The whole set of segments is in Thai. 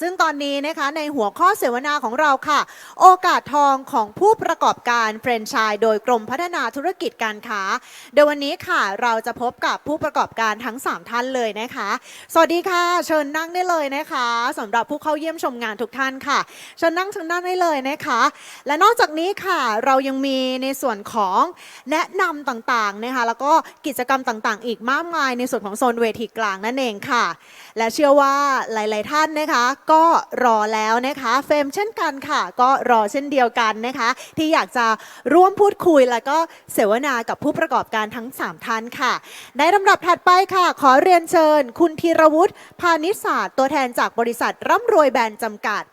ซึ่งตอนนี้นะคะในหัวข้อเสวนาของเราค่ะ โอกาสทองของผู้ประกอบการแฟรนไชส์โดยกรมพัฒนาธุรกิจการค้า โดยวันนี้ค่ะเราจะพบกับผู้ประกอบการทั้ง 3 ท่านเลยนะคะ สวัสดีค่ะ เชิญนั่งได้เลยนะคะสำหรับผู้เข้าเยี่ยมชมงานทุกท่านค่ะ เชิญนั่งทางด้านได้เลยนะคะ และนอกจากนี้ค่ะเรายังมีในส่วนของแนะนำต่างๆนะคะแล้วก็กิจกรรมต่างๆ อีกมากมายในส่วนของโซนเวทีกลางนั่นเองค่ะ และเชื่อว่าหลาย ๆ ท่านนะคะ ก็รอแล้วนะคะเฟมเช่นกันค่ะ ก็รอเช่นเดียวกันนะคะ ที่อยากจะร่วมพูดคุยแล้วก็เสวนากับผู้ประกอบการทั้ง 3 ท่านค่ะ ในลำดับถัดไปค่ะ ขอเรียนเชิญ คุณธีรวุฒิพานิชศาสตร์ตัวแทนจากบริษัทร่ำรวยแบรนด์จำกัด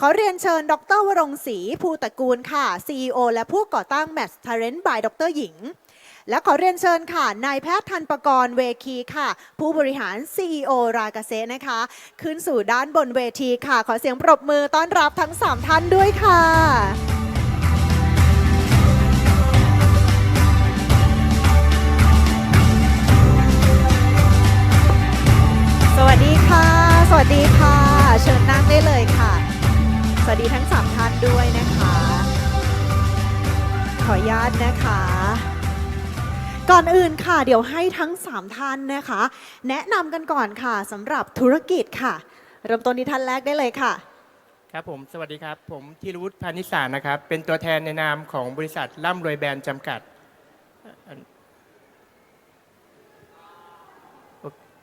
ขอเรียนเชิญ ดรวรงศรีภูตระกูลค่ะ CEO และผู้ก่อตั้ง Match Talent by ดรหญิง และขอเรียนเชิญค่ะ นายแพทย์ธันประกรณ์เวคีค่ะ ผู้บริหาร CEO รากาเซนะคะ ขึ้นสู่ด้านบนเวทีค่ะ ขอเสียงปรบมือต้อนรับทั้ง 3 ท่านด้วยค่ะสวัสดีค่ะ สวัสดีค่ะ เชิญนั่งได้เลยค่ะ สวัสดีทั้ง3ท่านด้วยนะคะ ขออนุญาตนะคะ ก่อนอื่นค่ะ เดี๋ยวให้ทั้ง 3 ท่านนะคะ แนะนำกันก่อนค่ะสำหรับธุรกิจค่ะ เริ่มต้นที่ท่านแรกได้เลยค่ะ ครับผมสวัสดีครับ ผมธีรวุฒิพานิสานะครับ เป็นตัวแทนในนามของบริษัทร่ำรวยแบรนด์จำกัดอัน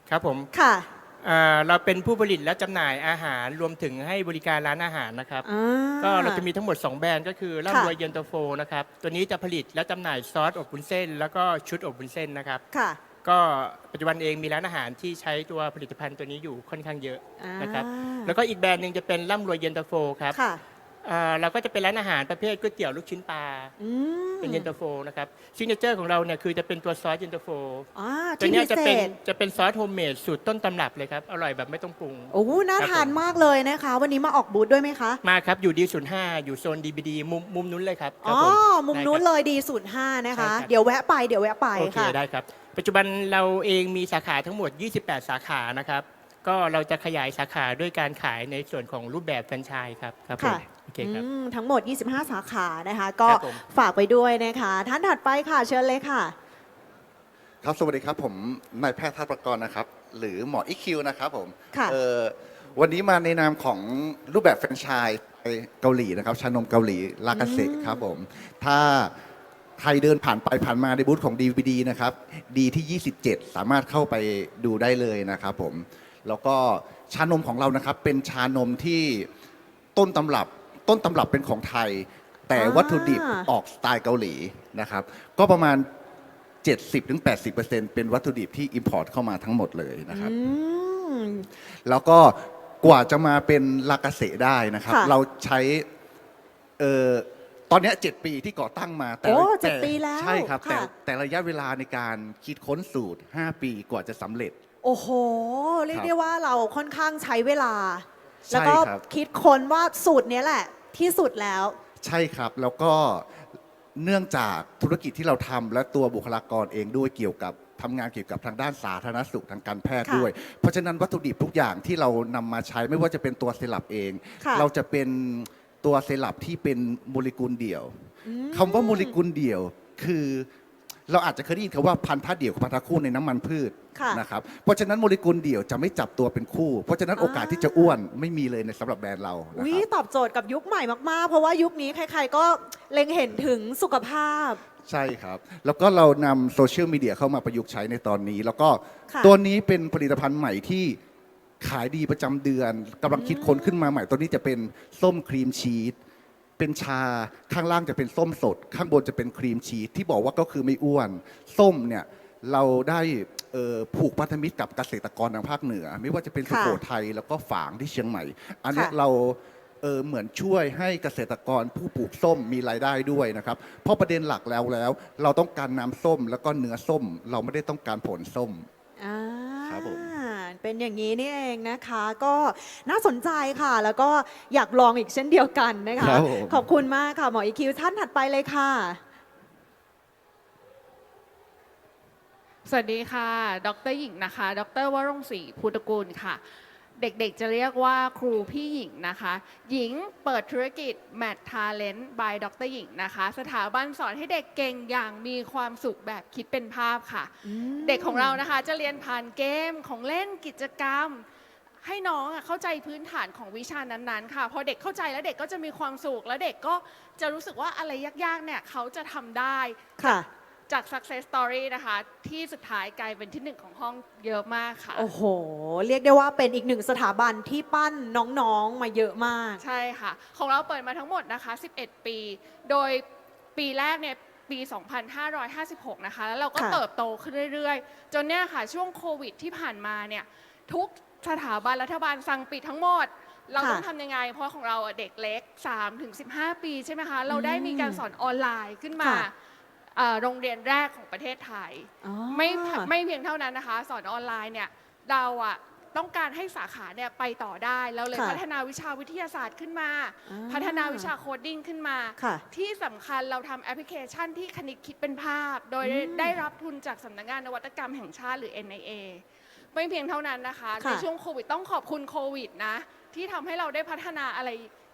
ครับผมค่ะ อ่าเราเป็นผู้ผลิตและจำหน่ายอาหารรวมถึงให้บริการร้านอาหารนะครับ อ่า ก็เราจะมีทั้งหมด 2 แบรนด์ก็คือร่ำรวยเย็นตาโฟนะครับ ตัวนี้จะผลิตและจำหน่ายซอสอบวุ้นเส้น แล้วก็ชุดอบวุ้นเส้นนะครับ ค่ะ ก็ปัจจุบันเองมีร้านอาหารที่ใช้ตัวผลิตภัณฑ์ตัวนี้อยู่ค่อนข้างเยอะนะครับ อ่า แล้วก็อีกแบรนด์หนึ่งจะเป็นร่ำรวยเย็นตาโฟครับ ค่ะ อ่าเราก็จะเป็นร้านอาหารประเภทก๋วยเตี๋ยวลูกชิ้นปลาอืมเป็นเย็นตาโฟนะครับซิกเนเจอร์ของเราเนี่ยคือจะเป็นตัวซอสเย็นตาโฟอ่าตัวที่เนี้พิยจะเศเป็นษจะเป็นซอสโฮมเมดสูตรต้นตำรับเลยครับอร่อยแบบไม่ต้องปรุง โอ้โหน่าครับ ทานผมมากเลยนะคะ วันนี้มาออกบูธด้วยไหมคะมาครับอยู่ดีศูนย์ห้าอยู่โซนดีบีดีมุมมุมนู้นเลยครับคอ๋รัอบผมุมนู้นเลยดีศูนย์ห้านะคะใช่ครับเดี๋ยวแวะไปเดี๋ยวแวะไปโอเคค่ะ ได้ครับ ปัจจุบันเราเองมีสาขาทั้งหมด 28 สาขานะครับ ก็เราจะขยายสาขาด้วยการขายในส่วนของรูปแบบแฟรนไชส์ครับครับผม ค่ะ โอเคครับ อืมทั้งหมด 25 สาขานะคะ ก็ครับผม ฝากไปด้วยนะคะ ท่านถัดไปค่ะ เชิญเลยค่ะ ครับ สวัสดีครับ ผมนายแพทย์ทัศประกรณ์นะครับ หรือหมออีคิวนะครับผมค่ะ เอ่อวันนี้มาในนามของรูปแบบแฟรนไชส์ไปเกาหลีนะครับ ชานมเกาหลีลากาเซครับผม ถ้าใครเดินผ่านไปผ่านมาในบูธของ DVD นะครับ ดีที่ 27 สามารถเข้าไปดูได้เลยนะครับผม แล้วก็ชานมของเรานะครับ เป็นชานมที่ต้นตำรับ ต้นตำรับเป็นของไทย แต่อ่าวัตถุดิบออกสไตล์เกาหลีนะครับ ก็ประมาณ 70-80%เป็นวัตถุดิบที่ Import เข้ามาทั้งหมดเลยนะครับอืมแล้วก็กว่าจะมาเป็นลากาเสได้นะครับ ค่ะ เราใช้เอ่อตอนเนี้ย7ปีที่ก่อตั้งมาแต่โอ้แต่7ปีแล้วใช่ครับ แต่ค่ะ แต่ระยะเวลาในการคิดค้นสูตร 5 ปีกว่าจะสำเร็จ โอ้โห เรียกครับได้ว่าเราค่อนข้างใช้เวลา ใช่แล้วก็ครับ คิดค้นว่าสูตรเนี้ยแหละ ที่สุดแล้ว ใช่ครับแล้วก็เนื่องจากธุรกิจที่เราทำและตัวบุคลากรเองด้วยเกี่ยวกับทำงานเกี่ยวกับทางด้านสาธารณสุขทางการแพทย์ค่ะด้วย เพราะฉะนั้นวัตถุดิบทุกอย่างที่เรานำมาใช้ไม่ว่าจะเป็นตัวเซรั่มเอง ค่ะเราจะเป็นตัวเซรั่มที่เป็นโมเลกุลเดี่ยวคำว่าโมเลกุลเดี่ยว คือ เราอาจจะเคยได้ยินคำว่าพันธะเดี่ยวกับพันธะคู่ในน้ำมันพืชค่ะนะครับเพราะฉะนั้นโมเลกุลเดี่ยวจะไม่จับตัวเป็นคู่ เพราะฉะนั้นโอกาสที่จะอ้วนไม่มีเลยในสำหรับแบรนด์เรานะวิครับตอบโจทย์กับยุคใหม่มาก ๆ เพราะว่ายุคนี้ใคร ๆ ก็เล็งเห็นถึงสุขภาพ ใช่ครับ แล้วก็เรานำโซเชียลมีเดียเข้ามาประยุกต์ใช้ในตอนนี้ แล้วก็ค่ะ ตัวนี้เป็นผลิตภัณฑ์ใหม่ที่ขายดีประจำเดือนกำลังคิดค้นขึ้นมาใหม่ตัวนี้จะเป็นส้มครีมชีส เป็นชาข้างล่างจะเป็นส้มสด ข้างบนจะเป็นครีมชีสที่บอกว่าก็คือไม่อ้วน ส้มเนี่ยเราได้เอ่อผูกพันธมิตรกับเกษตรกรทางภาคเหนือ ไม่ว่าจะเป็นสุค่ะโขทัยแล้วก็ฝางที่เชียงใหม่ อันเนี้ยค่ะเราเออเหมือนช่วยให้เกษตรกรผู้ปลูกส้มมีรายได้ด้วยนะครับ เพราะประเด็นหลักแล้วแล้ว เราต้องการน้ำส้มแล้วก็เนื้อส้ม เราไม่ได้ต้องการผลส้มอ่าครับผม เป็นอย่างนี้นี่เองนะคะ ก็น่าสนใจค่ะ แล้วก็อยากลองอีกเช่นเดียวกันนะคะ ครับผม ขอบคุณมากค่ะ หมออีคิวท่านถัดไปเลยค่ะ สวัสดีค่ะ ดรหญิงนะคะ ดรวรงศรีภูตระกูลค่ะ เด็กๆจะเรียกว่าครูพี่หญิงนะคะ หญิงเปิดธุรกิจ Mad Talent by ดรหญิงนะคะ สถาบันสอนให้เด็กเก่งอย่างมีความสุขแบบคิดเป็นภาพค่ะ เด็กของเรานะคะจะเรียนผ่านเกมของเล่นกิจกรรม ให้น้องอะเข้าใจพื้นฐานของวิชานั้นๆ ค่ะ พอเด็กเข้าใจแล้วเด็กก็จะมีความสุขแล้วเด็กก็จะรู้สึกว่าอะไรยากๆเนี่ยเขาจะทำได้ค่ะ จาก success story นะคะ ที่สุดท้ายกลายเป็นที่หนึ่งของห้องเยอะมากค่ะ โอ้โห เรียกได้ว่าเป็นอีกหนึ่งสถาบันที่ปั้นน้องๆมาเยอะมาก ใช่ค่ะ ของเราเปิดมาทั้งหมดนะคะ 11 ปี โดยปีแรกเนี่ยปี 2556 นะคะ แล้วเราก็ค่ะ เติบโตขึ้นเรื่อยๆ จนเนี่ยค่ะ ช่วงโควิดที่ผ่านมาเนี่ย ทุกสถาบันรัฐบาลสั่งปิดทั้งหมด เราต้องทำยังไง เพราะของเราอะเด็กเล็ก3ถึง15 ปีใช่ไหมคะ เราได้มีการสอนออนไลน์ขึ้นมา ค่ะ เอ่อโรงเรียนแรกของประเทศไทย อ๋อ ไม่ไม่เพียงเท่านั้นนะคะ สอนออนไลน์เนี่ยเราอะต้องการให้สาขาเนี่ยไปต่อได้เราเลยค่ะพัฒนาวิชาวิทยาศาสตร์ขึ้นมา อ่าพัฒนาวิชาโคดดิ้งขึ้นมา ค่ะที่สำคัญเราทำแอปพลิเคชันที่คณิตคิดเป็นภาพ โดยอืมได้รับทุนจากสำนักงานนวัตกรรมแห่งชาติหรือ NIA ไม่เพียงเท่านั้นนะคะ ค่ะ ในช่วงโควิดต้องขอบคุณโควิดนะ ที่ทำให้เราได้พัฒนาอะไร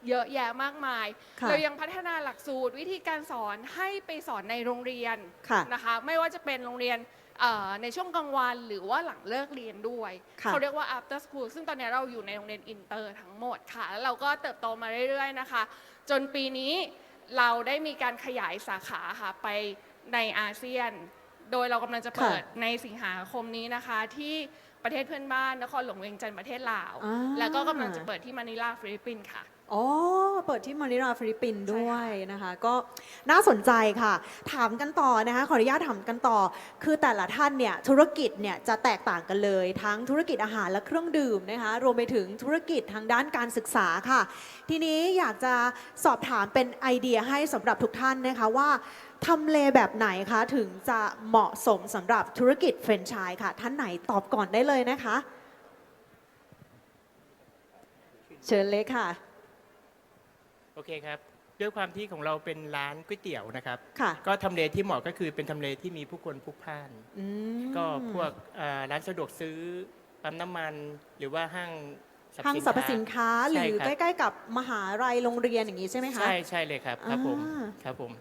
เยอะแยะมากมาย ค่ะเรายังพัฒนาหลักสูตรวิธีการสอนให้ไปสอนในโรงเรียนค่ะนะคะ ไม่ว่าจะเป็นโรงเรียนเอ่อในช่วงกลางวันหรือว่าหลังเลิกเรียนด้วย ค่ะ เขาเรียกว่า after school ซึ่งตอนนี้เราอยู่ในโรงเรียนอินเตอร์ทั้งหมดค่ะ แล้วเราก็เติบโตมาเรื่อยๆนะคะ จนปีนี้เราได้มีการขยายสาขาค่ะไปในอาเซียน โดยเรากำลังจะเปิดในสิงหาคมนี้นะคะ ที่ประเทศเพื่อนบ้านนครหลวงเวียงจันทร์ประเทศลาว อ่า แล้วก็กำลังจะเปิดที่มะนิลาฟิลิปปินส์ค่ะ อ๋อ เปิดที่มานิลาฟิลิปปินส์ด้วยนะคะ ก็น่าสนใจค่ะ ถามกันต่อนะคะ ขออนุญาตถามกันต่อ คือแต่ละท่านเนี่ยธุรกิจเนี่ยจะแตกต่างกันเลย ทั้งธุรกิจอาหารและเครื่องดื่มนะคะ รวมไปถึงธุรกิจทางด้านการศึกษาค่ะ ทีนี้อยากจะสอบถามเป็นไอเดียให้สำหรับทุกท่านนะคะว่าทำเลแบบไหนคะถึงจะเหมาะสมสำหรับธุรกิจแฟรนไชส์ค่ะ ท่านไหนตอบก่อนได้เลยนะคะ เชิญเลยค่ะ โอเคครับด้วยความที่ของเราเป็นร้านก๋วยเตี๋ยวนะครับ ค่ะก็ทำเลที่เหมาะก็คือเป็นทำเลที่มีผู้คนพลุกพล่าน อืมก็พวกเอ่อร้านสะดวกซื้อปั๊มน้ำมัน หรือว่าห้างห้างสรรพสินค้าหใช่รือคใกรับล้ ๆ กับมหาลัยโรงเรียนอย่างนี้ใช่ไหมคะ ใช่ใช่เลยครับครับผมอ่า ครับผม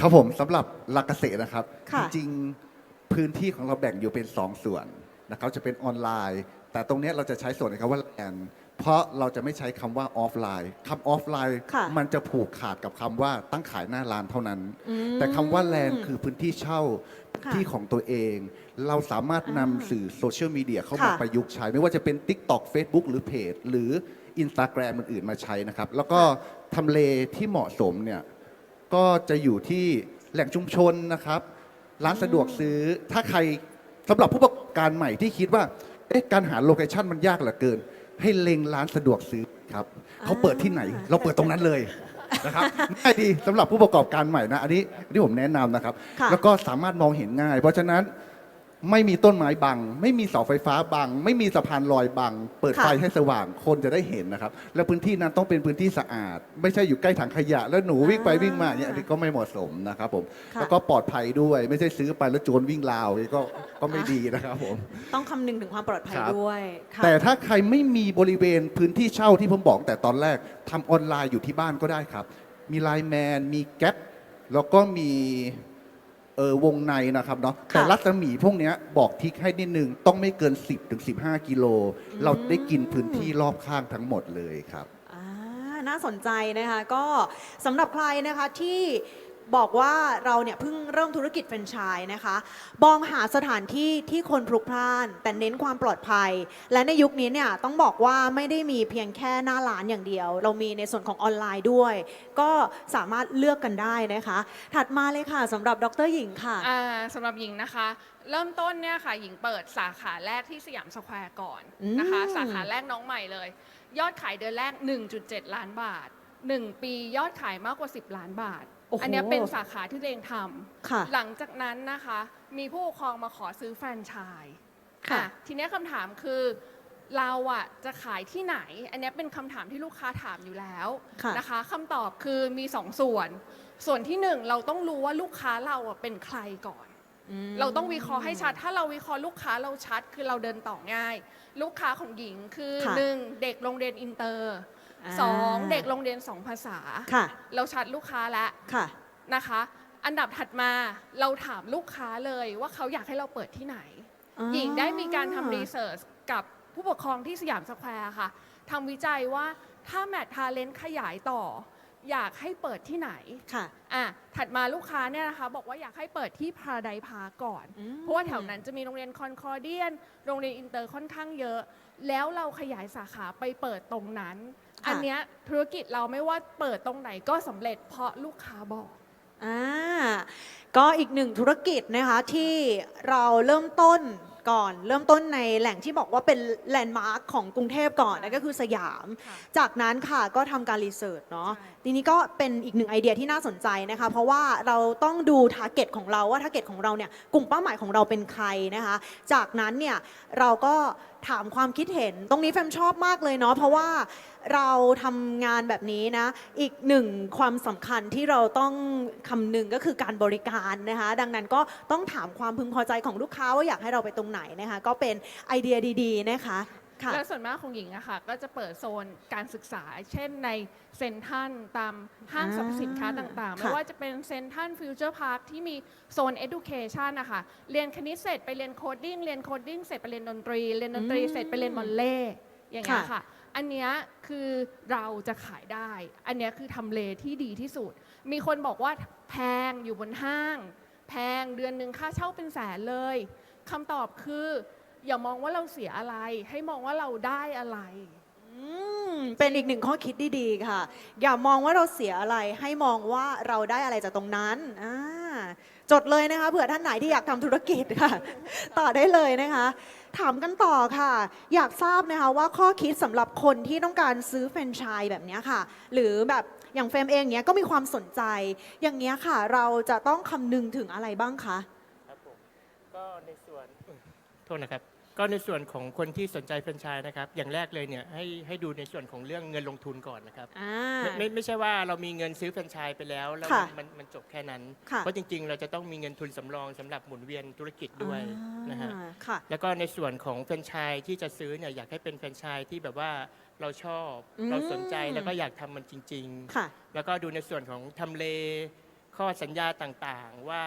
ครับผมสำหรับหลักเกษตรนะครับ ค่ะ จริงๆพื้นที่ของเราแบ่งอยู่เป็น 2 ส่วนนะครับจะเป็นออนไลน์ แต่ตรงเนี้ยเราจะใช้ส่วนในคำว่าแลน เพราะเราจะไม่ใช้คำว่าออฟไลน์คำออฟไลน์ค่ะมันจะผูกขาดกับคำว่าตั้งขายหน้าร้านเท่านั้น อืมแต่คำว่าแลนคือพื้นที่เช่าค่ะที่ของตัวเอง เราสามารถนำอ่าสื่อโซเชียลมีเดียเข้ามาค่ะ ประยุกต์ใช้ ไม่ว่าจะเป็น TikTok Facebook หรือเพจหรือ Instagram อื่นๆมาใช้นะครับ แล้วก็ทำเลที่เหมาะสมเนี่ย ก็จะอยู่ที่แหล่งชุมชนนะครับ ร้านสะดวกซื้อถ้าใครสำหรับผู้ประกอบการใหม่ที่คิดว่าเอ๊ะการหาโลเคชันมันยากเหลือเกิน ให้เล็งร้านสะดวกซื้อครับเขาเปิดที่ไหน เราเปิดตรงนั้นเลยนะครับง่ายดีสำหรับผู้ประกอบการใหม่นะอันนี้อันนี้ผมแนะนำนะครับ ค่ะ แล้วก็สามารถมองเห็นง่าย เพราะฉะนั้น ไม่มีต้นไม้บัง ไม่มีเสาไฟฟ้าบัง ไม่มีสะพานลอยบัง เปิดไฟให้สว่างคนจะได้เห็นนะครับ แล้วพื้นที่นั้นต้องเป็นพื้นที่สะอาด ไม่ใช่อยู่ใกล้ถังขยะ แล้วหนูวิ่งไปวิ่งมาอย่างเงี้ยอันนี้ก็ไม่เหมาะสมนะครับผมค่ะแล้วก็ปลอดภัยด้วย ไม่ใช่ซื้อไปแล้วโจรวิ่งราวอย่างนี้ก็ก็ไม่ดีนะครับผมต้องคำนึงถึงความปลอดภัยครับด้วยค่ะแต่ถ้าใครไม่มีบริเวณพื้นที่เช่าที่ผมบอกแต่ตอนแรกทำออนไลน์อยู่ที่บ้านก็ได้ครับ มีไลน์แมนมีแก๊ปแล้วก็มีเออวงในนะครับเนาะค่ะแต่รัศมีพวกเนี้ยบอกทิกให้นิดนึงต้องไม่เกิน 10ถึง15 กิโล เราได้กินพื้นที่รอบข้างทั้งหมดเลยครับ อ่าน่าสนใจนะคะ ก็สำหรับใครนะคะที่ บอกว่าเราเนี่ยเพิ่งเริ่มธุรกิจแฟรนไชส์นะคะมองหาสถานที่ที่คนพลุกพล่าน แต่เน้นความปลอดภัย และในยุคนี้เนี่ยต้องบอกว่าไม่ได้มีเพียงแค่หน้าร้านอย่างเดียว เรามีในส่วนของออนไลน์ด้วย ก็สามารถเลือกกันได้นะคะ ถัดมาเลยค่ะสำหรับดรหญิงค่ะ อ่าสำหรับหญิงนะคะ เริ่มต้นเนี่ยค่ะ หญิงเปิดสาขาแรกที่สยามสแควร์ก่อนนะคะ อืม สาขาแรกน้องใหม่เลย ยอดขายเดือนแรก 1.7 ล้านบาท 1 ปียอดขายมากกว่า 10 ล้านบาท โอ้โห อันเนี้ยเป็นสาขาที่ตัวเองทค่ะำหลังจากนั้นนะคะ มีผู้ปกครองมาขอซื้อแฟรนไชส์ค่ะ อะทีเนี้ยคำถามคือเราอะจะขายที่ไหน อันเนี้ยเป็นคำถามที่ลูกค้าถามอยู่แล้วค่ะนะคะคำตอบคือมีสองส่วน ส่วนที่หนึ่งเราต้องรู้ว่าลูกค้าเราอะเป็นใครก่อน อืม เราต้องวิเคราะห์ให้ชัด ถ้าเราวิเคราะห์ลูกค้าเราชัด คือเราเดินต่อง่าย ลูกค้าของหญิงคือค่ะ หนึ่งเด็กโรงเรียนอินเตอร์อ่าสองเด็กโรงเรียนสองภาษา ค่ะ เราชัดลูกค้าแล้วค่ะ นะคะ อันดับถัดมาเราถามลูกค้าเลยว่าเขาอยากให้เราเปิดที่ไหน อ๋อ หญิงได้มีการทำรีเสิร์ชกับผู้ปกครองที่สยามสแควร์ค่ะทำวิจัยว่าถ้าแมททาเลนต์ขยายต่อ อยากให้เปิดที่ไหน ค่ะ อะถัดมาลูกค้าเนี่ยนะคะ บอกว่าอยากให้เปิดที่พาราไดพาก่อน อืม เพราะว่าแถวนั้นจะมีโรงเรียนคอนคอร์เดียน โรงเรียนอินเตอร์ค่อนข้างเยอะ แล้วเราขยายสาขาไปเปิดตรงนั้นค่ะ อันเนี้ยธุรกิจเราไม่ว่าเปิดตรงไหนก็สำเร็จเพราะลูกค้าบอก อ่าก็อีกหนึ่งธุรกิจนะคะที่เราเริ่มต้นก่อนเริ่มต้นในแหล่งที่บอกว่าเป็นแลนด์มาร์คของกรุงเทพก่อนนั่นก็คือสยาม ค่ะจากนั้นค่ะก็ทำการรีเสิร์ชเนาะใช่ ทีนี้ก็เป็นอีกหนึ่งไอเดียที่น่าสนใจนะคะ เพราะว่าเราต้องดูทาร์เก็ตของเราว่าทาร์เก็ตของเราเนี่ยกลุ่มเป้าหมายของเราเป็นใครนะคะ จากนั้นเนี่ยเราก็ ถามความคิดเห็น ตรงนี้แฟมชอบมากเลยเนาะเพราะว่าเราทำงานแบบนี้นะ อีกหนึ่งความสำคัญที่เราต้องคำนึงก็คือการบริการนะคะ ดังนั้นก็ต้องถามความพึงพอใจของลูกค้าว่าอยากให้เราไปตรงไหนนะคะ ก็เป็นไอเดียดี ๆ นะคะ ค่ะแล้วส่วนมากของหญิงอะค่ะก็จะเปิดโซนการศึกษา เช่นในเซ็นทรัลตามห้างสรรพสินค้าต่างๆ ค่ะ ไม่ว่าจะเป็นเซ็นทรัลฟิวเจอร์พาร์คที่มีโซน education นะคะเรียนคณิตเสร็จไปเรียนโคดดิ้งเรียนโคดดิ้งเสร็จไปเรียนดนตรี เรียนดนตรีอืมเสร็จไปเรียนบอลเล่อย่างเงี้ยค่ะค่ะ อันเนี้ยคือเราจะขายได้ อันเนี้ยคือทำเลที่ดีที่สุด มีคนบอกว่าแพงอยู่บนห้าง แพงเดือนหนึ่งค่าเช่าเป็นแสนเลยคำตอบคือ อย่ามองว่าเราเสียอะไร ให้มองว่าเราได้อะไร อืมเป็นอีกหนึ่งข้อคิดดีๆค่ะ อย่ามองว่าเราเสียอะไร ให้มองว่าเราได้อะไรจากตรงนั้นอ่าจดเลยนะคะเผื่อท่านไหนที่อยากทำธุรกิจค่ะ ต่อได้เลยนะคะ ถามกันต่อค่ะ อยากทราบนะคะว่าข้อคิดสำหรับคนที่ต้องการซื้อแฟรนไชส์แบบเนี้ยค่ะ หรือแบบอย่างเฟรมเองเนี้ยก็มีความสนใจ อย่างเนี้ยค่ะ เราจะต้องคำนึงถึงอะไรบ้างคะ ครับผมก็ในส่วนอุ๊ยโทษนะครับ ก็ในส่วนของคนที่สนใจแฟรนไชส์นะครับ อย่างแรกเลยเนี่ยให้ให้ดูในส่วนของเรื่องเงินลงทุนก่อนนะครับ อ่า ไม่ไม่ไม่ใช่ว่าเรามีเงินซื้อแฟรนไชส์ไปแล้วแล้วค่ะมันมันจบแค่นั้น ค่ะ เพราะจริง ๆ เราจะต้องมีเงินทุนสำรองสำหรับหมุนเวียนธุรกิจด้วยนะฮะ อ่าค่ะ แล้วก็ในส่วนของแฟรนไชส์ที่จะซื้อเนี่ยอยากให้เป็นแฟรนไชส์ที่แบบว่าเราชอบอืม เราสนใจแล้วก็อยากทำมันจริงๆค่ะแล้วก็ดูในส่วนของทำเลข้อสัญญาต่างๆ ว่า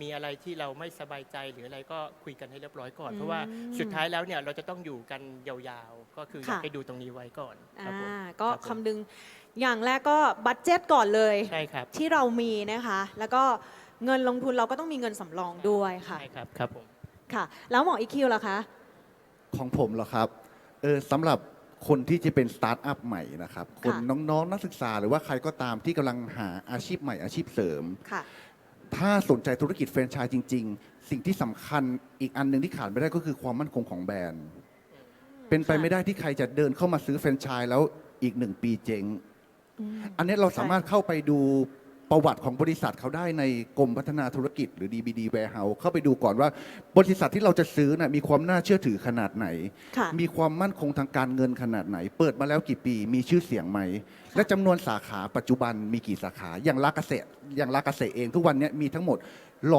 มีอะไรที่เราไม่สบายใจหรืออะไรก็คุยกันให้เรียบร้อยก่อนอืมเพราะว่าสุดท้ายแล้วเนี่ยเราจะต้องอยู่กันยาวๆ ก็คืออยากค่ะให้ดูตรงนี้ไว้ก่อนครับผม อ่าก็รับผม คำนึงอย่างแรกก็บัตเจ็ตก่อนเลย ใช่ครับที่เรามีนะคะ แล้วก็เงินลงทุนเราก็ต้องมีเงินสำรองด้วยค่ะใช่ครับครับผม ค่ะ แล้วหมออีคิวล่ะคะ ของผมเหรอครับเออสำหรับคนที่จะเป็นสตาร์ทอัพใหม่นะครับ คนค่ะ น้องๆนักศึกษาหรือว่าใครก็ตามที่กำลังหาอาชีพใหม่อาชีพเสริม ค่ะ ถ้าสนใจธุรกิจแฟรนไชส์จริง ๆ สิ่งที่สำคัญอีกอันหนึ่งที่ขาดไม่ได้ก็คือความมั่นคงของแบรนด์ เป็นไปค่ะไม่ได้ที่ใครจะเดินเข้ามาซื้อแฟรนไชส์แล้วอีกหนึ่งปีเจ๊ง อันนี้เราสามารถเข้าไปดู ประวัติของบริษัทเขาได้ในกรมพัฒนาธุรกิจหรือ DBD Warehouse เข้าไปดูก่อนว่าบริษัทที่เราจะซื้อนะมีความน่าเชื่อถือขนาดไหน ค่ะมีความมั่นคงทางการเงินขนาดไหน เปิดมาแล้วกี่ปี มีชื่อเสียงไหม และจำนวนสาขาปัจจุบันมีกี่สาขา อย่างลากเกษตรอย่างลากเกษตรเองทุกวันเนี้มีทั้งหมด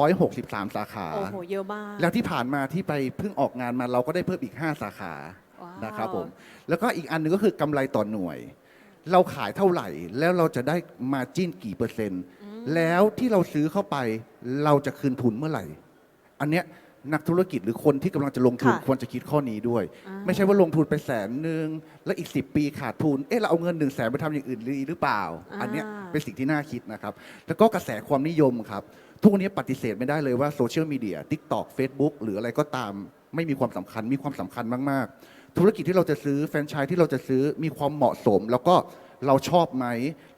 163 สาขา โอ้โหเยอะมากแล้วที่ผ่านมาที่ไปเพิ่งออกงานมาเราก็ได้เพิ่มอีก 5 สาขาว้าว นะครับผม แล้วก็อีกอันหนึงก็คือกำไรต่อหน่วย เราขายเท่าไหร่ แล้วเราจะได้มาจิ้นกี่เปอร์เซ็นต์ แล้วที่เราซื้อเข้าไปเราจะคืนทุนเมื่อไหร่ อันเนี้ยนักธุรกิจหรือคนที่กำลังจะลงทุนค่ะควรจะคิดข้อนี้ด้วย อ่า ไม่ใช่ว่าลงทุนไปแสนหนึ่งแล้วอีก 10 ปีขาดทุน เอ๊ะเราเอาเงินหนึ่งแสนไปทำอย่างอื่นดีหรือเปล่า อันเนี้ยเป็นสิ่งที่น่าคิดนะครับ แล้วก็กระแสความนิยมครับ ทุกวันนี้ปฏิเสธไม่ได้เลยว่าโซเชียลมีเดีย TikTok Facebook หรืออะไรก็ตามไม่มีความสำคัญมีความสำคัญมาก ๆ ธุรกิจที่เราจะซื้อแฟรนไชส์ที่เราจะซื้อมีความเหมาะสม แล้วก็เราชอบไหม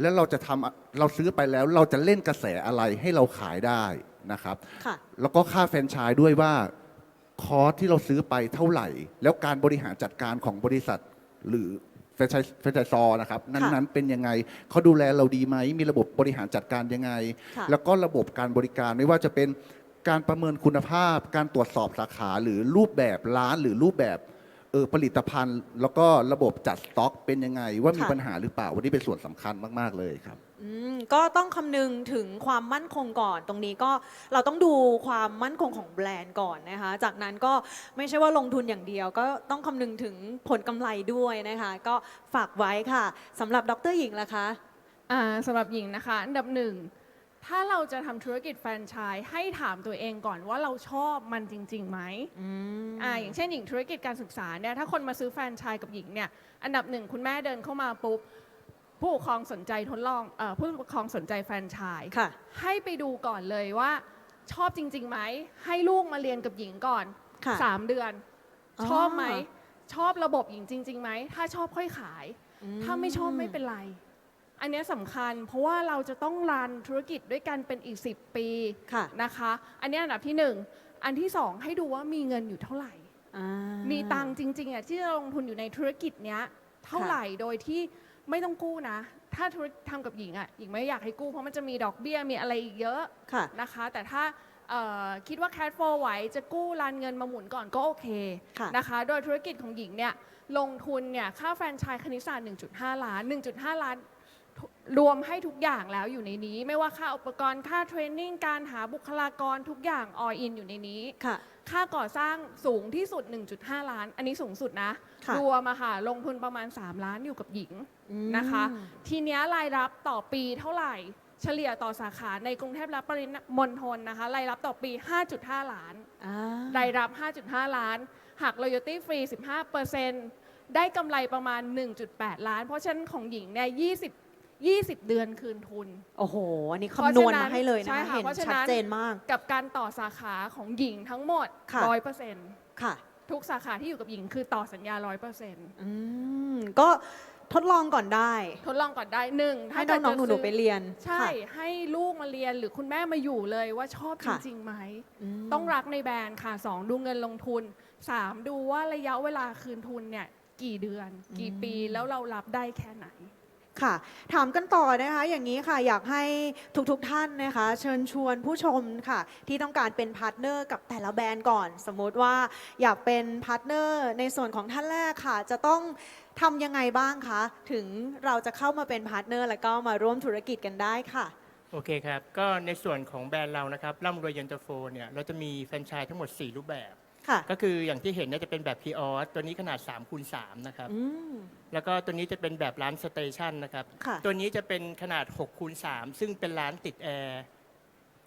แล้วเราจะทำเราซื้อไปแล้วเราจะเล่นกระแสอะไรให้เราขายได้นะครับ ค่ะ แล้วก็ค่าแฟรนไชส์ด้วยว่าคอร์สที่เราซื้อไปเท่าไหร่ แล้วการบริหารจัดการของบริษัทหรือแฟรนไชส์แฟรนไชส์ซอนะครับนั้นๆเป็นยังไงเขาดูแลเราดีไหม มีระบบบริหารจัดการยังไง ค่ะ แล้วก็ระบบการบริการไม่ว่าจะเป็นการประเมินคุณภาพ การตรวจสอบสาขาหรือรูปแบบร้านหรือรูปแบบ เออผลิตภัณฑ์แล้วก็ระบบจัดสต็อกเป็นยังไง ว่ามีค่ะ ปัญหาหรือเปล่าวันนี้เป็นส่วนสำคัญมาก ๆ เลยครับ อืมก็ต้องคำนึงถึงความมั่นคงก่อน ตรงนี้ก็เราต้องดูความมั่นคงของแบรนด์ก่อนนะคะ จากนั้นก็ไม่ใช่ว่าลงทุนอย่างเดียว ก็ต้องคำนึงถึงผลกำไรด้วยนะคะ ก็ฝากไว้ค่ะสำหรับดรหญิงล่ะคะ อ่าสำหรับหญิงนะคะ อันดับหนึ่ง ถ้าเราจะทำธุรกิจแฟรนไชส์ให้ถามตัวเองก่อนว่าเราชอบมันจริงๆไหมอืมอ่าอย่างเช่นหญิงธุรกิจการศึกษาเนี่ยถ้าคนมาซื้อแฟรนไชส์กับหญิงเนี่ยอันดับหนึ่งคุณแม่เดินเข้ามาปุ๊บผู้ปกครองสนใจทดลองเออผู้ปกครองสนใจแฟรนไชส์ค่ะให้ไปดูก่อนเลยว่า ชอบจริงๆไหมให้ลูกมาเรียนกับหญิงก่อนค่ะสามเดือนอ๋อชอบไหมชอบระบบหญิงจริงๆไหมถ้าชอบค่อยขาย ถ้าไม่ชอบไม่เป็นไร อันเนี้ยสำคัญเพราะว่าเราจะต้องรันธุรกิจด้วยกันเป็นอีก 10 ปีค่ะนะคะ อันเนี้ยอันดับที่หนึ่งอันที่สองให้ดูว่ามีเงินอยู่เท่าไหร่ อ่า มีตังค์จริงๆอะที่จะลงทุนอยู่ในธุรกิจเนี้ยเท่าไหร่โดยที่ไม่ต้องกู้นะ ถ้าธุรกิจทำกับหญิงอะหญิงไม่อยากให้กู้เพราะมันจะมีดอกเบี้ยมีอะไรอีกเยอะค่ะ นะคะ แต่ถ้าเอ่อคิดว่า cash flow ไหวจะกู้รันเงินมาหมุนก่อนก็โอเคค่ะ นะคะ โดยธุรกิจของหญิงเนี่ยลงทุนเนี่ยค่าแฟรนไชส์คณิตศาสตร์ 1.5 ล้าน 1.5 ล้านทุ รวมให้ทุกอย่างแล้วอยู่ในนี้ ไม่ว่าค่าอุปกรณ์ค่าเทรนนิ่งการหาบุคลากรทุกอย่าง all in อยู่ในนี้ ค่ะ ค่าก่อสร้างสูงที่สุด 1.5 ล้าน อันนี้สูงสุดนะค่ะรวมอะค่ะลงทุนประมาณ 3 ล้านอยู่กับหญิงอืมนะคะทีเนี้ยรายรับต่อปีเท่าไหร่ เฉลี่ยต่อสาขาในกรุงเทพและปริมณฑลนะคะ รายรับต่อปี 5.5 ล้าน อ่ารายรับ 5.5 ล้าน หัก royalty free 15%ได้กำไรประมาณ 1.8 ล้าน เพราะฉะนั้นของหญิงเนี่ย 20 20 เดือนคืนทุน โอ้โห อันนี้เพราะคำนวณฉะนั้นมาให้เลยใช่นะคะค่ะเห็นเพราะฉะชันั้ดนเจนมาก กับการต่อสาขาของหญิงทั้งหมดค่ะ100%ค่ะ ทุกสาขาที่อยู่กับหญิงคือต่อสัญญา 100%อืมก็ทดลองก่อนได้ ทดลองก่อนได้หนึ่งให้ถ้าน้องๆหเกิดนูจะๆไปเรียน ใช่ค่ะให้ลูกมาเรียนหรือคุณแม่มาอยู่เลยว่าชอบจค่ะริงๆไหมมต้องรักในแบรนด์ค่ะ2ดูเงินลงทุน3ดูว่าระยะเวลาคืนทุนเนี่ยกี่เดือน กี่ปีแล้วเรารับได้แค่ไหน ค่ะ ถามกันต่อนะคะอย่างนี้ค่ะอยากให้ทุกๆทท่านนะคะ เชิญชวนผู้ชมค่ะ ที่ต้องการเป็นพาร์ทเนอร์กับแต่ละแบรนด์ก่อน สมมุติว่าอยากเป็นพาร์ทเนอร์ในส่วนของท่านแรกค่ะ จะต้องทำยังไงบ้างคะ ถึงเราจะเข้ามาเป็นพาร์ทเนอร์แล้วก็มาร่วมธุรกิจกันได้ค่ะ โอเคครับ ก็ในส่วนของแบรนด์เรานะครับร่ำรวยเย็นตาโฟเนี่ยเราจะมีแฟรนไชส์ทั้งหมด 4 รูปแบบ ค่ะ ก็คืออย่างที่เห็นเนี่ยจะเป็นแบบพีออสตัวนี้ขนาด3คูณ3นะครับ อืม แล้วก็ตัวนี้จะเป็นแบบร้านสเตชันนะครับ ค่ะ ตัวนี้จะเป็นขนาด6คูณ3ซึ่งเป็นร้านติดแอร์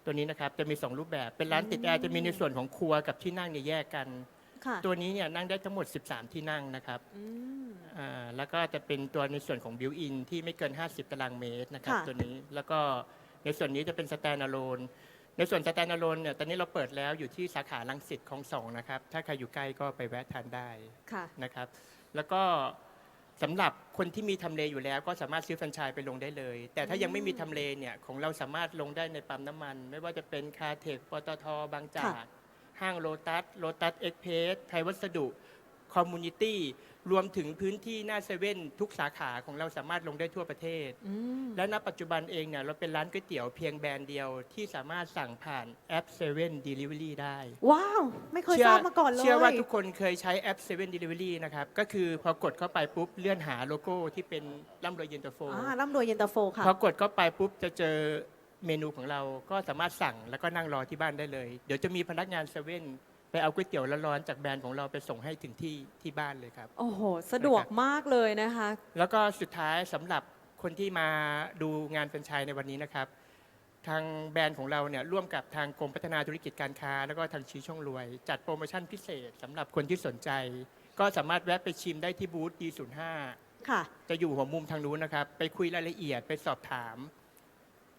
ตัวนี้นะครับจะมี 2 รูปแบบ เป็นร้านติดแอร์จะมีในส่วนของครัวกับที่นั่งเนี่ยแยกกัน ค่ะตัวนี้เนี่ยนั่งได้ทั้งหมด 13 ที่นั่งนะครับอืม อ่าแล้วก็จะเป็นตัวในส่วนของบิวอินที่ไม่เกิน 50 ตารางเมตรนะครับค่ะ ตัวนี้ แล้วก็ในส่วนนี้จะเป็นสแตน d ์ l o n e ในส่วนสแตน d ์ l o n e เนี่ยตอนนี้เราเปิดแล้วอยู่ที่สาขาลังสิตคลองสองนะครับ ถ้าใครอยู่ใกล้ก็ไปแวะทานได้ค่ะ นะครับ แล้วก็สำหรับคนที่มีทำเลอยู่แล้ว ก็สามารถซื้อแฟรนไชส์ไปลงได้เลย แต่ถ้ายังไม่มีทำเลเนี่ยของเราสามารถลงได้ในปั๊มน้ำมัน ไม่ว่าจะเป็นคาเทคปตทบางจาก ห้างโลตัสโลตัสเอ็กเพสไทยวัสดุ คอมมูนิตี้รวมถึงพื้นที่หน้าเซเว่นทุกสาขาของเราสามารถลงได้ทั่วประเทศอืมและณปัจจุบันเองเนี่ยเราเป็นร้านก๋วยเตี๋ยวเพียงแบรนด์เดียวที่สามารถสั่งผ่านแอป7 Delivery ได้ ว้าว ไม่เคยทราบมาก่อนเลย เชื่อว่าทุกคนเคยใช้แอป7 Delivery นะครับ ก็คือพอกดเข้าไปปุ๊บเลื่อนหาโลโก้ที่เป็นร่ำรวยเย็นตาโฟอ่าร่ำรวยเย็นตาโฟค่ะพอกดเข้าไปปุ๊บจะเจอเมนูของเราก็สามารถสั่งแล้วก็นั่งรอที่บ้านได้เลย เดี๋ยวจะมีพนักงานเซเว่น ไปเอาก๋วยเตี๋ยวร้อนๆจากแบรนด์ของเราไปส่งให้ถึงที่ที่บ้านเลยครับ โอ้โห สะดวกมากเลยนะคะ แล้วก็สุดท้ายสำหรับคนที่มาดูงานแฟรนไชส์ในวันนี้นะครับ ทางแบรนด์ของเราเนี่ยร่วมกับทางกรมพัฒนาธุรกิจการค้า แล้วก็ทางชี้ช่องรวย จัดโปรโมชั่นพิเศษสำหรับคนที่สนใจ ก็สามารถแวะไปชิมได้ที่บูธ D05 ค่ะ จะอยู่หัวมุมทางนู้นนะครับ ไปคุยรายละเอียดไปสอบถาม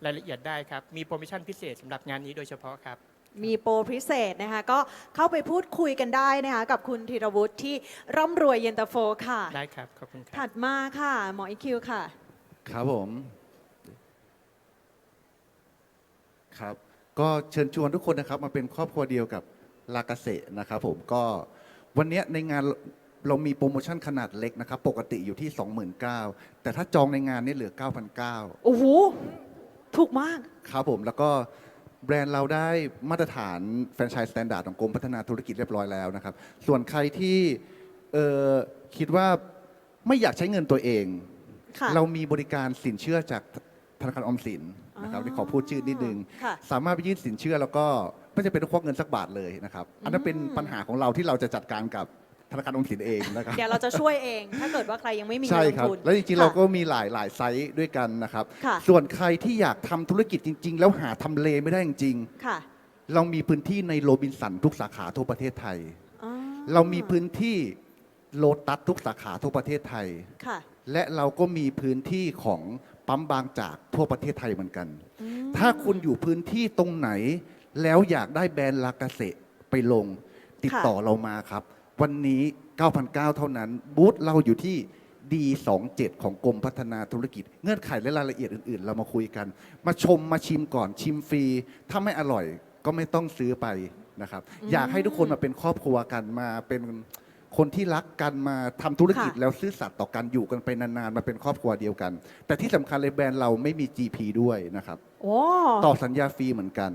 รายละเอียดได้ครับ มีโปรโมชั่นพิเศษสำหรับงานนี้โดยเฉพาะครับ มีโปรพิเศษนะคะก็เข้าไปพูดคุยกันได้นะคะกับคุณธีรวุฒิที่ร่ำรวยเย็นตาโฟค่ะ ได้ครับ ขอบคุณครับ ถัดมาค่ะ หมออีคิวค่ะ ครับผม ครับ ก็เชิญชวนทุกคนนะครับ มาเป็นครอบครัวเดียวกับลากาเซนะครับผมก็วันเนี้ยในงานเรามีโปรโมชั่นขนาดเล็กนะครับ ปกติอยู่ที่ 29,000แต่ถ้าจองในงานนี่เหลือ 9,900 โอ้โห ถูกมาก ครับผมแล้วก็ แบรนด์เราได้มาตรฐานแฟรนไชส์สแตนดาร์ดของกรมพัฒนาธุรกิจเรียบร้อยแล้วนะครับ ส่วนใครที่เออคิดว่าไม่อยากใช้เงินตัวเอง ค่ะ เรามีบริการสินเชื่อจากธนาคารออมสินนะครับอ๋อที่ขอพูดชื่อนิดนึง ค่ะ สามารถไปยื่นสินเชื่อแล้วก็ไม่จะเป็นต้องควักเงินสักบาทเลยนะครับ อันนั้นเป็นปัญหาของเราที่เราจะจัดการกับ ธนาคารออมสินเองนะครับ เดี๋ยวเราจะช่วยเอง ถ้าเกิดว่าใครยังไม่มีเงิใช่นลงครับ ทุนแล้วจริงๆค่ะเราก็มีหลายหลายไซต์ด้วยกันนะครับ ค่ะ ส่วนใครที่อยากทำธุรกิจจริง ๆ แล้วหาทำเลไม่ได้จริงค่ะๆเรามีพื้นที่ในโรบินสันทุกสาขาทั่วประเทศไทย อ๋อเรามีพื้นที่โลตัสทุกสาขาทั่วประเทศไทย ค่ะ และเราก็มีพื้นที่ของปั๊มบางจากทั่วประเทศไทยเหมือนกันอืมถ้าคุณอยู่พื้นที่ตรงไหน แล้วอยากได้แบรนด์ลากาเซไปลง ติดค่ะ ต่อเรามาครับ วันนี้ 9,900 เท่านั้น บูธเราอยู่ที่ D27 ของกรมพัฒนาธุรกิจ เงื่อนไขและรายละเอียดอื่นๆ เรามาคุยกัน มาชมมาชิมก่อนชิมฟรี ถ้าไม่อร่อยก็ไม่ต้องซื้อไปนะครับ อยากให้ทุกคนมาเป็นครอบครัวกันมาเป็นคนที่รักกันมาทำธุรกิจค่ะ แล้วซื่อสัตย์ต่อกันอยู่กันไปนานๆมาเป็นครอบครัวเดียวกัน แต่ที่สำคัญเลยแบรนด์เราไม่มี GP ด้วยนะครับ โอ้ ต่อสัญญาฟรีเหมือนกัน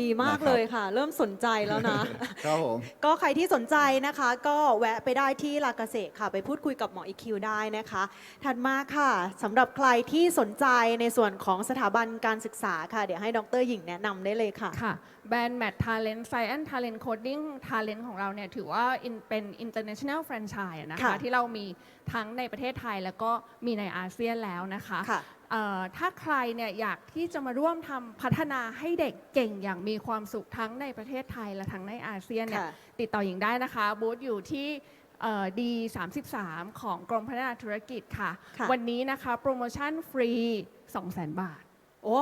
ดีมากนะครับเลยค่ะ เริ่มสนใจแล้วนะ ครับผม ก็ใครที่สนใจนะคะ ก็แวะไปได้ที่ลากเกษตรค่ะ ไปพูดคุยกับหมออีคิวได้นะคะ ถัดมาค่ะสำหรับใครที่สนใจในส่วนของสถาบันการศึกษาค่ะ เดี๋ยวให้ดรหญิงแนะนำได้เลยค่ะ ค่ะ แบรนด์ Matt Talent Science Talent Coding Talent ของเราเนี่ย ถือว่า in- เป็น international franchise อะนะคะ ค่ะที่เรามีทั้งในประเทศไทยแล้วก็มีในอาเซียนแล้วนะคะ ค่ะเอ่อ ถ้าใครเนี่ยอยากที่จะมาร่วมทำพัฒนาให้เด็กเก่งอย่างมีความสุขทั้งในประเทศไทยและทั้งในอาเซียนเนี่ยค่ะ ติดต่อหญิงได้นะคะบูธอยู่ที่ดี33 ของกรมพัฒนาธุรกิจค่ะ ค่ะ วันนี้นะคะ โปรโมชั่นฟรี 200,000 บาท โอ้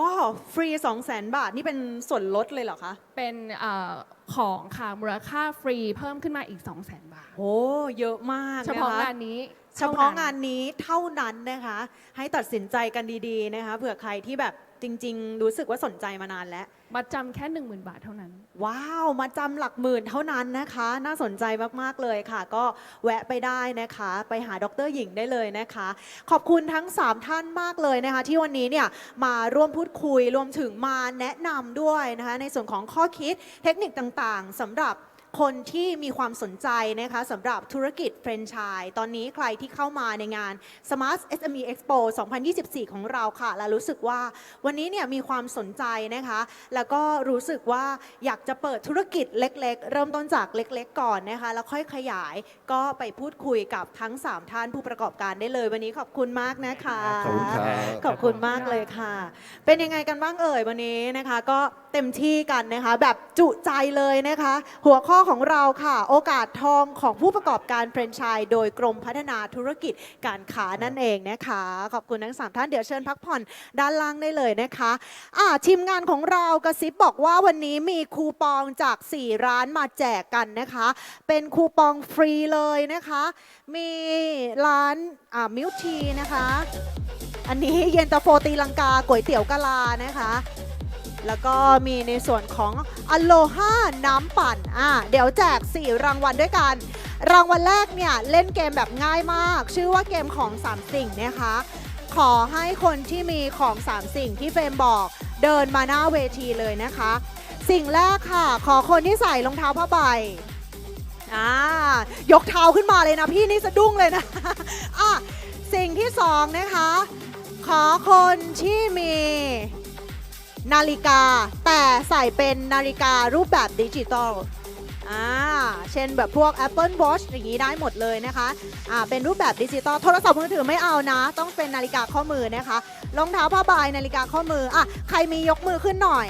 ฟรี 2 0 0 0 0 0บาท นี่เป็นส่วนลดเลยเหรอคะ เป็นเออของค่ะมูลค่าฟรีเพิ่มขึ้นมาอีก 200,000 บาท โอ้เยอะมากเฉพาะนคงานนี้เฉพาะท่งานนี้เท่านั้นนะคะ ให้ตัดสินใจกันดีๆนะคะเผื่อใครที่แบบ จริง ๆ รู้สึกว่าสนใจมานานแล้วมาจำแค่ 10,000 บาทเท่านั้น ว้าวมาจำหลักหมื่นเท่านั้นนะคะ น่าสนใจมากๆเลยค่ะ ก็แวะไปได้นะคะ ไปหาดรหญิงได้เลยนะคะ ขอบคุณทั้ง 3 ท่านมากเลยนะคะ ที่วันนี้เนี่ยมาร่วมพูดคุยรวมถึงมาแนะนำด้วยนะคะ ในส่วนของข้อคิดเทคนิคต่างๆสำหรับ คนที่มีความสนใจนะคะสำหรับธุรกิจแฟรนไชส์ตอนนี้ใครที่เข้ามาในงาน Smart SME Expo 2024 ของเราค่ะ และรู้สึกว่าวันนี้เนี่ยมีความสนใจนะคะ แล้วก็รู้สึกว่าอยากจะเปิดธุรกิจเล็ก ๆ เริ่มต้นจากเล็ก ๆ ก่อนนะคะ แล้วค่อยขยายก็ไปพูดคุยกับทั้ง 3 ท่านผู้ประกอบการได้เลย วันนี้ขอบคุณมากนะคะ ขอบคุณครับ ขอบคุณมากเลยค่ะ เป็นยังไงกันบ้างเอ่ยวันนี้นะคะก็ เต็มที่กันนะคะ แบบจุใจเลยนะคะ หัวข้อของเราค่ะ โอกาสทองของผู้ประกอบการแฟรนไชส์โดยกรมพัฒนาธุรกิจการค้านั่นเองนะคะ ขอบคุณทั้งสามท่านเดี๋ยวเชิญพักผ่อนด้านล่างได้เลยนะคะอ่าทีมงานของเรากระซิบบอกว่าวันนี้มีคูปองจาก 4 ร้านมาแจกกันนะคะ เป็นคูปองฟรีเลยนะคะ มีร้านมิวทีนะคะ อันนี้เย็นตาโฟตีลังกาก๋วยเตี๋ยวกะลานะคะ แล้วก็มีในส่วนของอโลฮาน้ำปั่นอะเดี๋ยวแจก 4 รางวัลด้วยกัน รางวัลแรกเนี่ย เล่นเกมแบบง่ายมาก ชื่อว่าเกมของ 3 สิ่งนะคะ ขอให้คนที่มีของ 3 สิ่งที่เฟรมบอกเดินมาหน้าเวทีเลยนะคะ สิ่งแรกค่ะ ขอคนที่ใส่รองเท้าผ้าใบอ่ายกเท้าขึ้นมาเลยนะพี่นี่สะดุ้งเลยนะอะสิ่งที่สองนะคะ ขอคนที่มี นาฬิกา แต่ใส่เป็นนาฬิการูปแบบดิจิตอลอ่าเช่นแบบพวก Apple Watch อย่างนี้ได้หมดเลยนะคะอ่าเป็นรูปแบบดิจิตอลโทรศัพท์มือถือไม่เอานะ ต้องเป็นนาฬิกาข้อมือนะคะรองเท้าผ้าใบนาฬิกาข้อมืออะใครมียกมือขึ้นหน่อย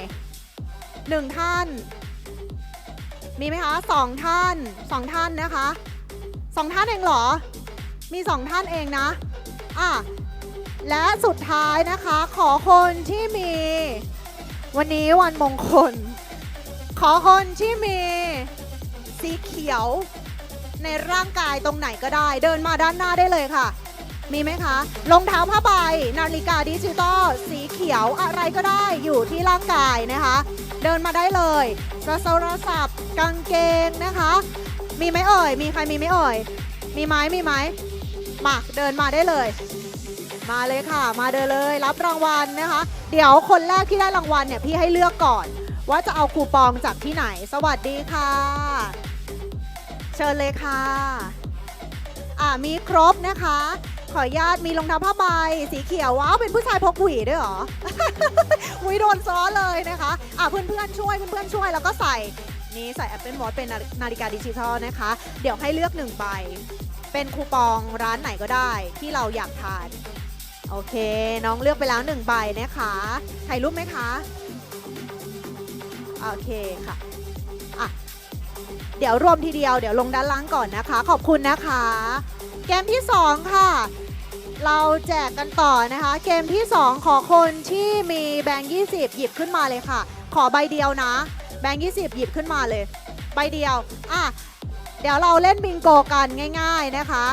หนึ่งท่าน มีไหมคะสองท่านสองท่านนะคะสองท่านเองเหรอ มีสองท่านเองนะอะและสุดท้ายนะคะ ขอคนที่มี วันนี้วันมงคล ขอคนที่มีสีเขียว ในร่างกายตรงไหนก็ได้ เดินมาด้านหน้าได้เลยค่ะ มีไหมคะรองเท้าผ้าใบนาฬิกาดิจิตอลสีเขียวอะไรก็ได้อยู่ที่ร่างกายนะคะ เดินมาได้เลยโทรศัพท์กางเกงนะคะ มีไหมเอ่ย มีใครมีไหมเอ่ย มีไหมมีไหมมาเดินมาได้เลย มาเลยค่ะ มาเดินเลยรับรางวัลนะคะ เดี๋ยวคนแรกที่ได้รางวัลเนี่ยพี่ให้เลือกก่อน ว่าจะเอาคูปองจากที่ไหน สวัสดีค่ะ เชิญเลยค่ะอ่ามีครบนะคะ ขออนุญาตมีรองเท้าผ้าใบสีเขียวว้าวเป็นผู้ชายพกหวีด้วยเหรอวิโดนซ้อเลยนะคะอ่าเพื่อนๆช่วยเพื่อนๆช่วยแล้วก็ใส่นี่ใส่ Apple Watch เป็นนาฬินาฬิกาดิจิทัลนะคะ เดี๋ยวให้เลือกหนึ่งใบ เป็นคูปองร้านไหนก็ได้ที่เราอยากทาน โอเค น้องเลือกไปแล้วหนึ่งใบนะคะถ่ายรูปไหมคะ โอเคค่ะอะ เดี๋ยวรวมทีเดียวเดี๋ยวลงด้านล่างก่อนนะคะ ขอบคุณนะคะ เกมที่ 2 ค่ะ เราแจกกันต่อนะคะ เกมที่ 2 ขอคนที่มีแบงค์20 หยิบขึ้นมาเลยค่ะ ขอใบเดียวนะ แบงค์20 หยิบขึ้นมาเลย ใบเดียว อะ เดี๋ยวเราเล่นบิงโกกันง่าย ๆนะคะ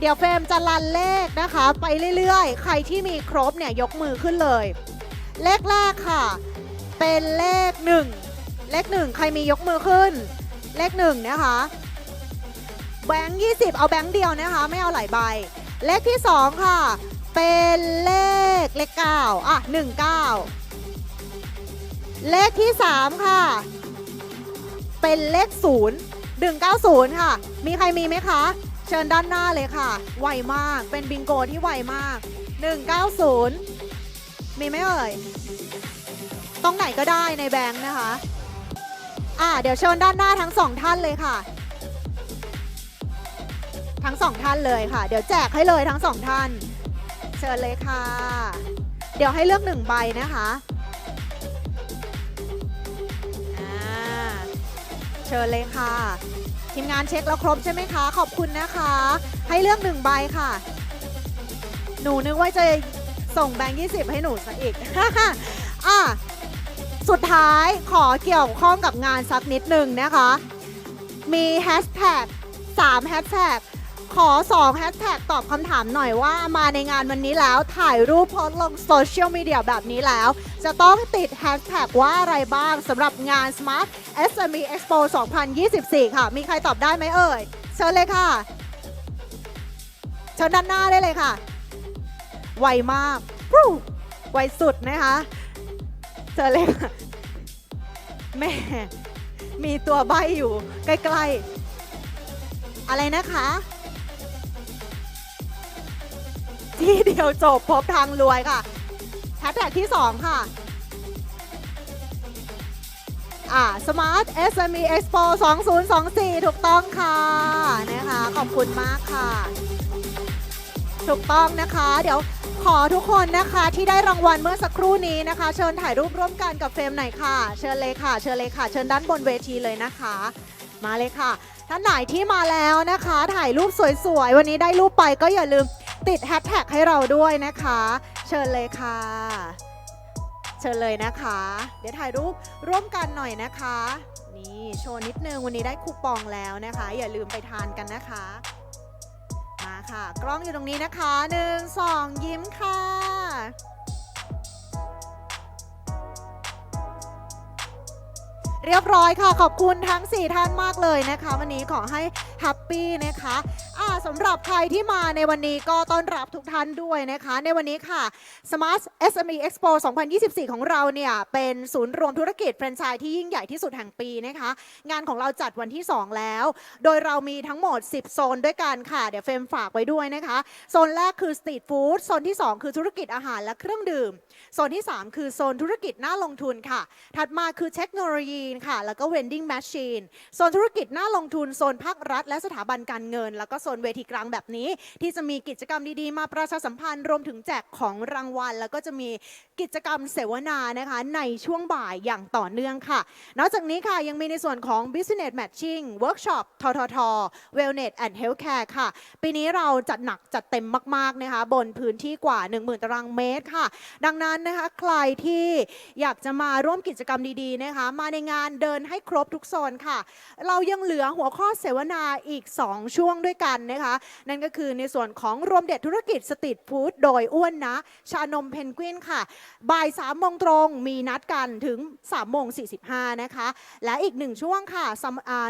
เดี๋ยวเฟรมจะรันเลขนะคะ ไปเรื่อยๆ ใครที่มีครบเนี่ยยกมือขึ้นเลย เลขแรกค่ะ เป็นเลข 1 เลข 1 ใครมียกมือขึ้น เลข1นะคะแบงค์20 เอาแบงค์เดียวนะคะ ไม่เอาหลายใบ เลขที่ 2 ค่ะ เป็นเลขเลข 9 อะ 19 เลขที่ 3 ค่ะ เป็นเลข 0 190 ค่ะ มีใครมีไหมคะ เชิญด้านหน้าเลยค่ะ ไวมาก เป็นบิงโกที่ไวมาก 190 มีไหมเอ่ย ตรงไหนก็ได้ในแบงค์นะคะ อ่า เดี๋ยวเชิญด้านหน้าทั้งสองท่านเลยค่ะ ทั้งสองท่านเลยค่ะ เดี๋ยวแจกให้เลยทั้งสองท่าน เชิญเลยค่ะ เดี๋ยวให้เลือกหนึ่งใบนะคะอ่าเชิญเลยค่ะ ทีมงานเช็คแล้วครบใช่ไหมคะ ขอบคุณนะคะ ให้เลือกหนึ่งใบค่ะ หนูนึกว่าจะส่งแบงค์20ให้หนูสักอีก อะ สุดท้ายขอเกี่ยวข้องกับงานสักนิดหนึ่งนะคะ มีแฮชแท็ก3แฮชแท็ก ขอ2แฮชแท็กตอบคำถามหน่อยว่ามาในงานวันนี้แล้วถ่ายรูปโพสลงโซเชียลมีเดียแบบนี้แล้ว จะต้องติดแฮชแท็กว่าอะไรบ้างสำหรับงาน Smart SME Expo 2024 ค่ะ มีใครตอบได้ไหมเอ่ย เชิญเลยค่ะ เชิญด้านหน้าได้เลยค่ะ ไวมากปรไวสุดนะคะเจอเลยค่ะแม่มีตัวใบอยู่ใกล้ ๆ อะไรนะคะ ที่เดียวจบพบทางรวยค่ะแฮชแท็กที่ 2 ค่ะอ่า Smart SME Expo 2024 ถูกต้องค่ะนะคะ ขอบคุณมากค่ะ ถูกต้องนะคะ เดี๋ยวขอทุกคนนะคะที่ได้รางวัลเมื่อสักครู่นี้นะคะ เชิญถ่ายรูปร่วมกันกับเฟรมหน่อยค่ะ เชิญเลยค่ะ เชิญเลยค่ะ เชิญด้านบนเวทีเลยนะคะ มาเลยค่ะ ท่านไหนที่มาแล้วนะคะ ถ่ายรูปสวยๆ วันนี้ได้รูปไปก็อย่าลืม ติดแฮชแท็กให้เราด้วยนะคะ เชิญเลยค่ะ เชิญเลยนะคะ เดี๋ยวถ่ายรูปร่วมกันหน่อยนะคะ นี่โชว์นิดนึงวันนี้ได้คูปองแล้วนะคะ อย่าลืมไปทานกันนะคะ มาค่ะ กล้องอยู่ตรงนี้นะคะหนึ่งสองยิ้มค่ะเรียบร้อยค่ะ ขอบคุณทั้ง 4 ท่านมากเลยนะคะ วันนี้ขอให้แฮปปี้นะคะ อ่าสำหรับใครที่มาในวันนี้ก็ต้อนรับทุกท่านด้วยนะคะ ในวันนี้ค่ะ Smart SME Expo 2024 ของเราเนี่ย เป็นศูนย์รวมธุรกิจแฟรนไชส์ที่ยิ่งใหญ่ที่สุดแห่งปีนะคะ งานของเราจัดวันที่ 2 แล้ว โดยเรามีทั้งหมด 10 โซนด้วยกันค่ะ เดี๋ยวเฟรมฝากไว้ด้วยนะคะ โซนแรกคือสตรีทฟู้ดโซนที่ 2 คือธุรกิจอาหารและเครื่องดื่ม โซนที่ 3 คือโซนธุรกิจน่าลงทุนค่ะ ถัดมาคือเทคโนโลยีค่ะ แล้วก็ vending machine โซนธุรกิจน่าลงทุน โซนภาครัฐ และสถาบันการเงิน แล้วก็โซนเวทีกลางแบบนี้ ที่จะมีกิจกรรมดีๆ มาประชาสัมพันธ์รวมถึงแจกของรางวัล แล้วก็จะมีกิจกรรมเสวนานะคะในช่วงบ่ายอย่างต่อเนื่องค่ะ นอกจากนี้ค่ะยังมีในส่วนของ business matching workshop ททท wellness and healthcare ค่ะ ปีนี้เราจัดหนักจัดเต็มมากๆนะคะบนพื้นที่กว่า 10,000 ตารางเมตรค่ะ ดังนั้นนะคะ ใครที่อยากจะมาร่วมกิจกรรมดีๆนะคะ มาในงานเดินให้ครบทุกโซนค่ะ เรายังเหลือหัวข้อเสวนาอีก 2 ช่วงด้วยกันนะคะ นั่นก็คือในส่วนของรวมเด็ดธุรกิจสตรีทฟู้ดโดยอ้วนนะ ชานมเพนกวินค่ะบ่าย3โมงตรงมีนัดกันถึง3โมง45นะคะ และอีกหนึ่งช่วงค่ะ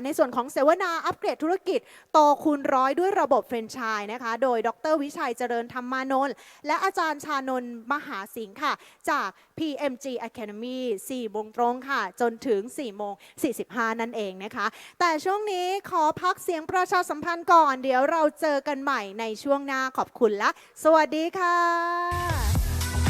ในส่วนของเสวนาอัปเกรดธุรกิจโตคูณร้อยด้วยระบบแฟรนไชส์นะคะ โดยดร วิชัยเจริญธรรมานนท์และอาจารย์ชานนท์มหาสิงห์ค่ะจาก PMG Academy 4โมงตรงค่ะ จนถึง 4 โมง 45 นั่นเองนะคะ แต่ช่วงนี้ขอพักเสียงประชาสัมพันธ์ก่อน เดี๋ยวเดี๋ยวเราเจอกันใหม่ในช่วงหน้าขอบคุณและ สวัสดีค่ะ